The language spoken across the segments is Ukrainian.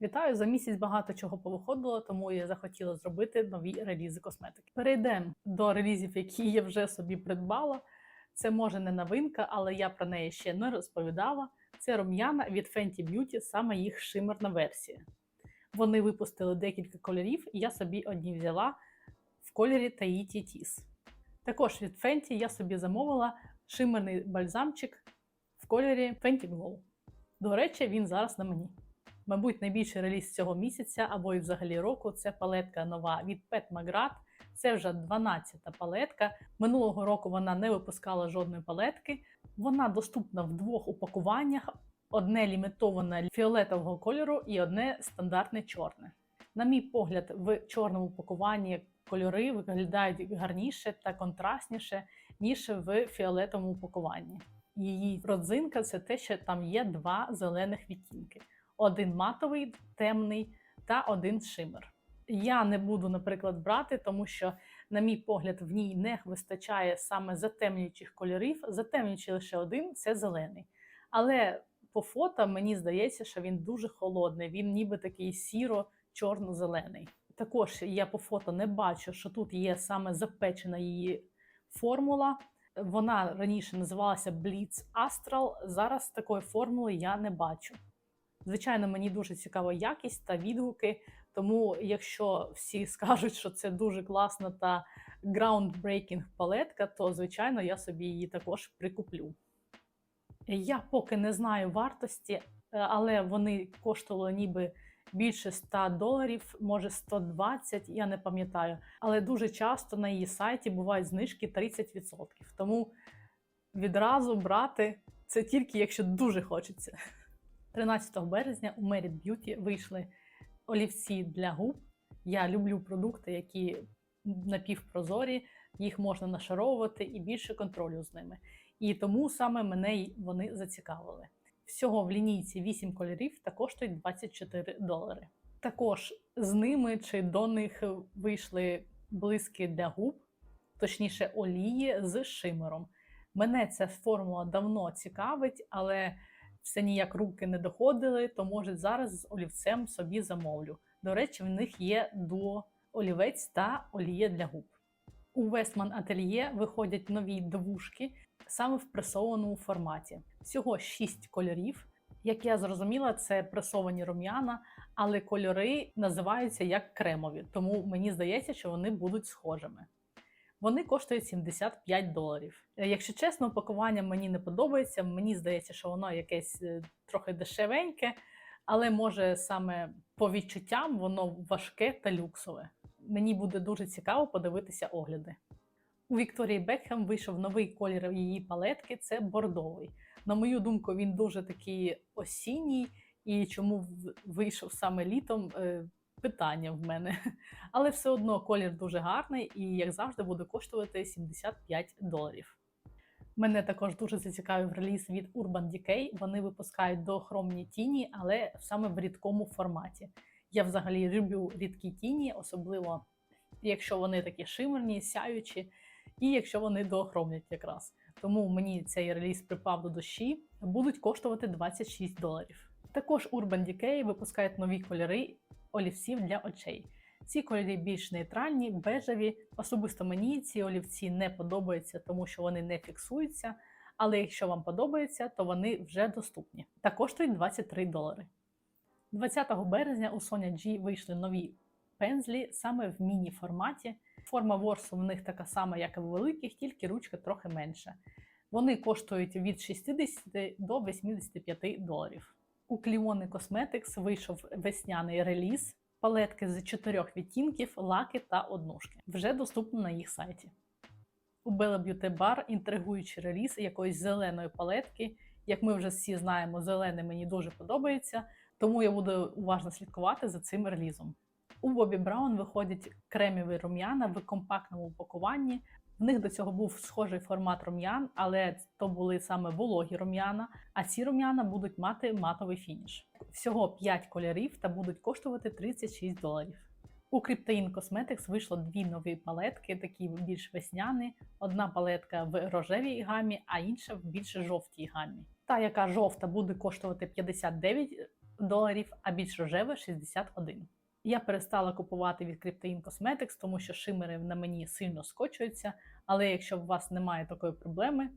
Вітаю! За місяць багато чого повиходило, тому я захотіла зробити нові релізи косметики. Перейдемо до релізів, які я вже собі придбала. Це може не новинка, але я про неї ще не розповідала. Це рум'яна від Fenty Beauty, саме їх шимерна версія. Вони випустили декілька кольорів, і я собі одні взяла в кольорі Tahiti Tease. Також від Fenty я собі замовила шимерний бальзамчик в кольорі Fenty Glow. До речі, він зараз на мені. Мабуть, найбільший реліз цього місяця або і взагалі року це палетка нова від Pet Magrat. Це вже 12-та палетка. Минулого року вона не випускала жодної палетки. Вона доступна в двох упакуваннях: одне лімітоване фіолетового кольору і одне стандартне чорне. На мій погляд, в чорному упакуванні кольори виглядають гарніше та контрастніше, ніж в фіолетовому упакуванні. Її родзинка це те, що там є два зелених відтінки один матовий, темний та один шимер. Я не буду, наприклад, брати, тому що, на мій погляд, в ній не вистачає саме затемнюючих кольорів. Затемнюючий лише один це зелений. Але по фото мені здається, що він дуже холодний, він ніби такий сіро-чорно-зелений. Також я по фото не бачу, що тут є саме запечена її формула. Вона раніше називалася Blitz Astral. Зараз такої формули я не бачу. Звичайно, мені дуже цікава якість та відгуки. Тому, якщо всі скажуть, що це дуже класна та groundbreaking палетка, то звичайно я собі її також прикуплю. Я поки не знаю вартості, е, але вони коштували ніби більше 100 доларів, може 120, я не пам'ятаю. Але дуже часто на її сайті бувають знижки 30%. Тому відразу брати це тільки якщо дуже хочеться. 13 березня у Merit Beauty вийшли олівці для губ. Я люблю продукти, які напівпрозорі, їх можна нашаровувати і більше контролю з ними. І тому саме мене вони зацікавили. Всього в лінійці 8 кольорів та коштують 24 долари. Також з ними чи до них вийшли блиски для губ, точніше, олії з шимером. Мене ця формула давно цікавить, але все ніяк руки не доходили, то може зараз з олівцем собі замовлю. До речі, в них є дуо олівець та олія для губ. У Westman Atelier виходять нові двушки саме в пресованому форматі. Всього 6 кольорів. Як я зрозуміла, це пресовані рум'яна, але кольори називаються як кремові, тому мені здається, що вони будуть схожими. Вони коштують 75 доларів. Е, Якщо чесно, упакування мені не подобається. Мені здається, що воно якесь е, трохи дешевеньке, але може саме по відчуттям воно важке та люксове. Мені буде дуже цікаво подивитися огляди. У Вікторії Бекхем вийшов новий колір її палетки це бордовий. На мою думку, він дуже такий осінній, і чому вийшов саме літом, е, питання в мене. Але все одно колір дуже гарний і, як завжди, буде коштувати 75 доларів. Мене також дуже зацікавив реліз від Urban Decay. Вони випускають дохромні тіні, але саме в рідкому форматі. Я взагалі люблю рідкі тіні, особливо якщо вони такі шимерні, сяючі, і якщо вони доохромлять якраз. Тому мені цей реліз припав до душі, будуть коштувати 26 доларів. Також Urban Decay випускають нові кольори олівців для очей. Ці кольори більш нейтральні, бежеві. Особисто мені ці олівці не подобаються, тому що вони не фіксуються. Але якщо вам подобається, то вони вже доступні та коштують 23 долари. 20 березня у Sonia G вийшли нові пензлі саме в міні-форматі. Форма ворсу в них така сама, як і в великих, тільки ручка трохи менша. Вони коштують від 60 до 85 доларів. У Clione Cosmetics вийшов весняний реліз палетки з чотирьох відтінків, лаки та однушки. Вже доступно на їх сайті. У Bella Beauty Bar інтригуючий реліз якоїсь зеленої палетки. Як ми вже всі знаємо, зелене мені дуже подобається, тому я буду уважно слідкувати за цим релізом. У Бобі Браун виходять кремові рум'яна в компактному упакуванні. В них до цього був схожий формат рум'ян, але то були саме вологі рум'яна, а ці рум'яна будуть мати матовий фініш. Всього 5 кольорів та будуть коштувати 36 доларів. У Cryptain Cosmetics вийшло дві нові палетки, такі більш весняні. Одна палетка в рожевій гамі, а інша в більш жовтій гамі. Та, яка жовта, буде коштувати 59 доларів, а більш рожеве 61. Я перестала купувати від Cryptoin Cosmetics, тому що шимери на мені сильно скочуються. Але якщо у вас немає такої проблеми,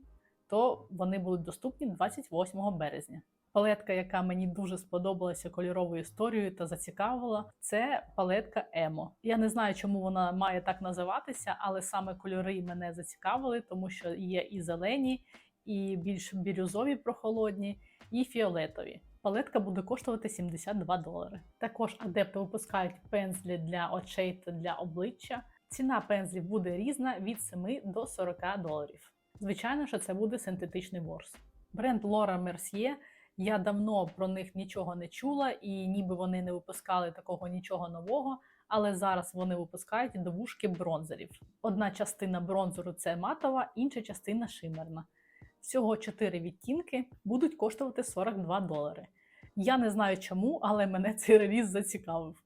то вони будуть доступні 28 березня. Палетка, яка мені дуже сподобалася кольоровою історією та зацікавила, це палетка Емо. Я не знаю, чому вона має так називатися, але саме кольори мене зацікавили, тому що є і зелені, і більш бірюзові прохолодні, і фіолетові. Палетка буде коштувати 72 долари. Також адепти випускають пензлі для очей та для обличчя. Ціна пензлів буде різна від 7 до 40 доларів. Звичайно, що це буде синтетичний ворс. Бренд Laura Mercier я давно про них нічого не чула, і ніби вони не випускали такого нічого нового, але зараз вони випускають довушки бронзерів. Одна частина бронзеру це матова, інша частина шимерна. Всього 4 відтінки будуть коштувати 42 долари. Я не знаю чому, але мене цей реліз зацікавив.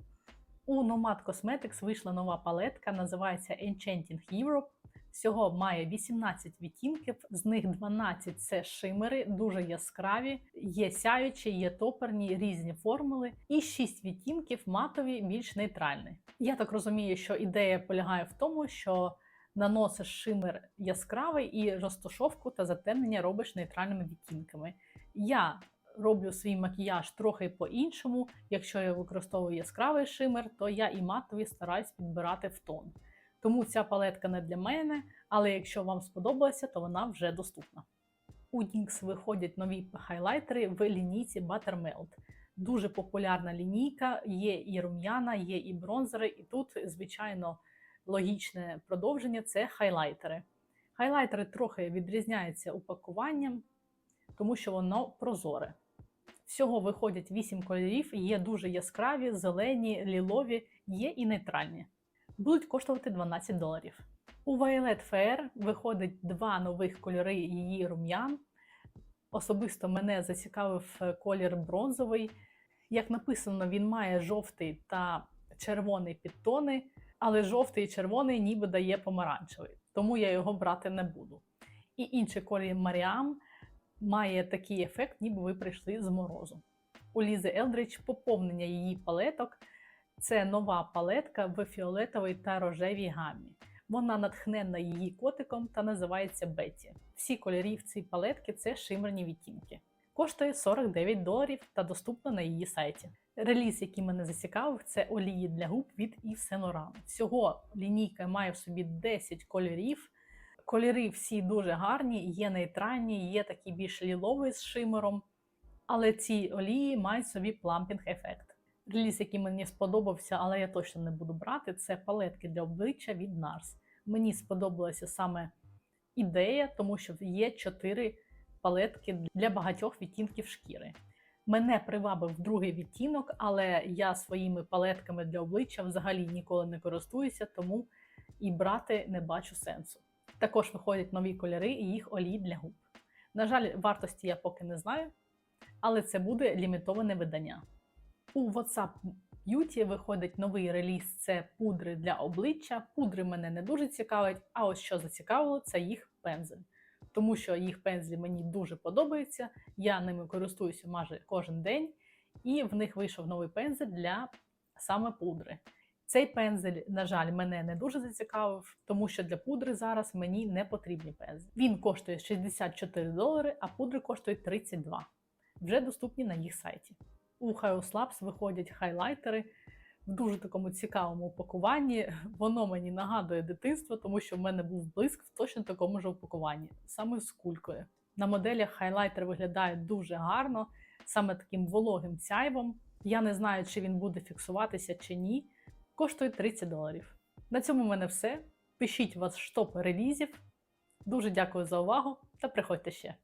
У Nomad Cosmetics вийшла нова палетка, називається Enchanting Europe. Всього має 18 відтінків, з них 12 це шимери, дуже яскраві, є сяючі, є топерні, різні формули, і 6 відтінків матові, більш нейтральні. Я так розумію, що ідея полягає в тому, що наносиш шимер яскравий і розташовку та затемнення робиш нейтральними відтінками. Я роблю свій макіяж трохи по-іншому. Якщо я використовую яскравий шимер, то я і матові стараюсь підбирати в тон. Тому ця палетка не для мене, але якщо вам сподобалося, то вона вже доступна. У NYX виходять нові хайлайтери в лінійці Buttermelt. Дуже популярна лінійка, є і рум'яна, є і бронзери, і тут, звичайно, логічне продовження це хайлайтери. Хайлайтери трохи відрізняються упакуванням, тому що воно прозоре. Всього виходять 8 кольорів, є дуже яскраві, зелені, лілові, є і нейтральні. Будуть коштувати 12 доларів. У Violet Fair виходить два нових кольори її рум'ян. Особисто мене зацікавив е, колір бронзовий. Як написано, він має жовтий та червоний підтони, але жовтий і червоний ніби дає помаранчевий, тому я його брати не буду. І інший колір Маріам має такий ефект, ніби ви прийшли з морозу. У Лізи Елдрич поповнення її палеток. Це нова палетка в фіолетовій та рожевій гамі. Вона натхненна її котиком та називається Бетті. Всі кольорі в цій палетки це шимерні відтінки. Коштує 49 доларів та доступна на її сайті. Реліз, який мене зацікавив, це олії для губ від Yves Saint Laurent. Всього лінійка має в собі 10 кольорів. Кольори всі дуже гарні, є нейтральні, є такі більш лілові з шимером, але ці олії мають собі плампінг ефект. Реліз, який мені сподобався, але я точно не буду брати, це палетки для обличчя від NARS. Мені сподобалася саме ідея, тому що є 4 палетки для багатьох відтінків шкіри. Мене привабив другий відтінок, але я своїми палетками для обличчя взагалі ніколи не користуюся, тому і брати не бачу сенсу. Також виходять нові кольори і їх олій для губ. На жаль, вартості я поки не знаю, але це буде лімітоване видання. У WhatsApp Beauty виходить новий реліз це пудри для обличчя. Пудри мене не дуже цікавить, а ось що зацікавило, це їх пензель. Тому що їх пензлі мені дуже подобаються, я ними користуюся майже кожен день, і в них вийшов новий пензель для саме пудри. Цей пензель, на жаль, мене не дуже зацікавив, тому що для пудри зараз мені не потрібні пензлі. Він коштує 64 долари, а пудри коштують 32. Вже доступні на їх сайті. У Labs виходять хайлайтери в дуже такому цікавому упакуванні. Воно мені нагадує дитинство, тому що в мене був блиск в точно такому ж упакуванні, саме з кулькою. На моделях хайлайтер виглядає дуже гарно, саме таким вологим сяйвом. Я не знаю, чи він буде фіксуватися чи ні. Коштує 30 доларів. На цьому в мене все. Пишіть вас штоп релізів. Дуже дякую за увагу та приходьте ще.